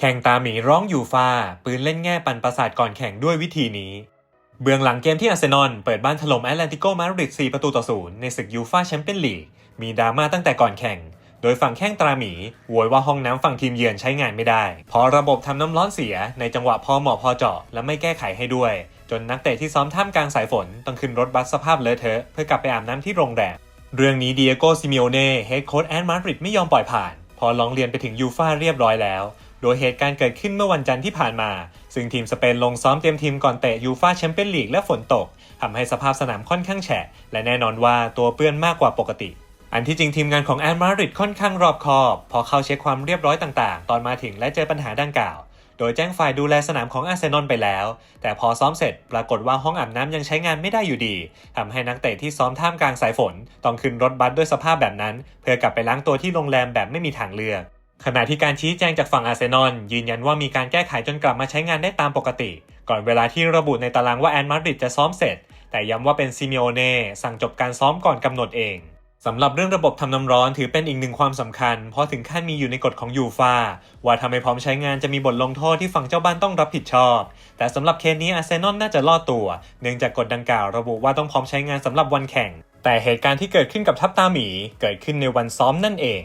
แข่งตาหมีร้องยูฟาปืนเล่นแง่ปันประสาทก่อนแข่งด้วยวิธีนี้ เบื้องหลังเกมที่อาร์เซนอลเปิดบ้านถล่มแอตเลติโกมาดริด 4 ประตูต่อศูนย์ในศึกยูฟาแชมเปี้ยนลีกมีดราม่าตั้งแต่ก่อนแข่ง โดยฝั่งแข้งตราหมีโวยว่าห้องน้ำฝั่งทีมเยือนใช้งานไม่ได้พราะระบบทำน้ำร้อนเสียในจังหวะพอเหมาะพอเจาะและไม่แก้ไขให้ด้วย จนนักเตะที่ซ้อมท่ามกลางสายฝนต้องขึ้นรถบัสสภาพเลอะเทอะเพื่อกลับไปอาบน้ำที่โรงแรมเรื่องนี้เดียโกซิเมโอเน่เฮดโค้ชแอนมาดริดไม่ยอมปล่อยผ่าน พอร้องเรียนไปถึงยูฟาเรียบร้อยแล้ว โดยเหตุการณ์เกิดขึ้นเมื่อวันจันทร์ที่ผ่านมา ซึ่งทีมสเปนลงซ้อมเตรียมทีมก่อนเตะยูฟาแชมเปี้ยนลีกและฝนตกทำให้สภาพสนามค่อนข้างแฉะ และแน่นอนว่าตัวเปื้อนมากกว่าปกติ อันที่จริงทีมงานของแอนมาริดค่อนข้างรอบคอบ พอเข้าเช็คความเรียบร้อยต่างๆ ตอนมาถึงและเจอปัญหาดังกล่าว โดยแจ้งฝ่ายดูแลสนามของอาร์เซนอลไปแล้ว แต่พอซ้อมเสร็จ ปรากฏว่าห้องอาบน้ำยังใช้งานไม่ได้อยู่ดีทำให้นักเตะที่ซ้อมท่ามกลางสายฝน ต้องขึ้นรถบัสด้วยสภาพแบบนั้น เพื่อกลับไปล้างตัวที่โรงแรมแบบไม่มีทางเลือก ขณะที่การชี้แจงจากฝั่งอาร์เซนอลยืนยันว่ามีการแก้ไขจนกลับมาใช้งานได้ตามปกติ ก่อนเวลาที่ระบุในตารางว่าแอนมาดริดจะซ้อมเสร็จ แต่ย้ำว่าเป็นซิเมโอเน่สั่งจบการซ้อมก่อนกำหนดเองสำหรับเรื่องระบบทำน้ำร้อนถือเป็นอีกหนึ่งความสำคัญ เพราะถึงขั้นมีอยู่ในกฎของยูฟาว่าทำให้พร้อมใช้งานจะมีบทลงโทษที่ฝั่งเจ้าบ้านต้องรับผิดชอบ แต่สำหรับเคสนี้อาร์เซนอลน่าจะรอดตัว เนื่องจากกฎดังกล่าวระบุว่าต้องพร้อมใช้งานสำหรับวันแข่ง แต่เหตุการณ์ที่เกิดขึ้นกับทัพตาหมี เกิดขึ้นในวันซ้อมนั่นเอง